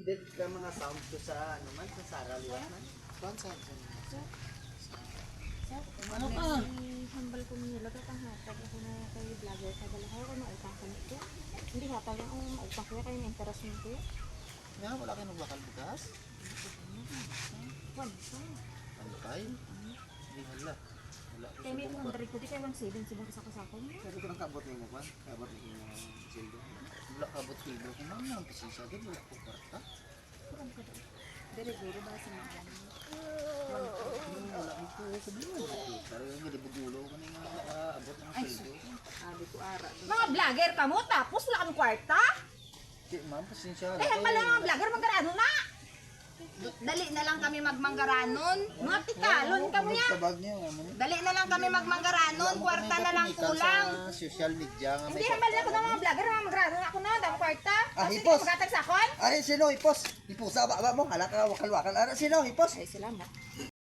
Edit ka mga sound ko sa ano man, sa Sara Liwat man. Kuan sa sa- Ano ka? Hambal ko niya. Lagat ang hatag ako na kay vlogger sa balahaw ko mautang ka nito. Hindi hatag ang mautang ko kayo ng interest nito. Nga, wala kayo nagbakal bukas? Kwan sa. Ano tayo? Hindi hala. Wala ko Kaya may sa kung bukas. dari ko di kayo 1.7 sibang kasakasako mo. Sabi ko nang kabot mo kwan, kabot sildo. Wala ka ba't kilo ko man ang pisisa din. Wala ko kwarta. Dari guro ba sa mga Wala ko sabihin. Pero yung galibugulo ko na yung nakaabot ng sildo. Sabi ko ara. Mga vlogger ka mo, tapos wala kang kwarta. Di, ma'am, pasensya. Kaya pala mga vlogger, magkarano na. Dali na lang kami magmanggaranon. Mga tikalon ka mo yan. Ano. Dali na lang kami magmanggaranon, kwarta na lang kulang. Sa social media nga Hindi, may hambal na ako ng mga mga magkarano ako na, dami kwarta. Ah, Kasi hipos. magatag sa akon. Ari, sino hipos? Hipos sa baba mo, hala ka, wakal-wakal. Ari, sino hipos? Ay salamat.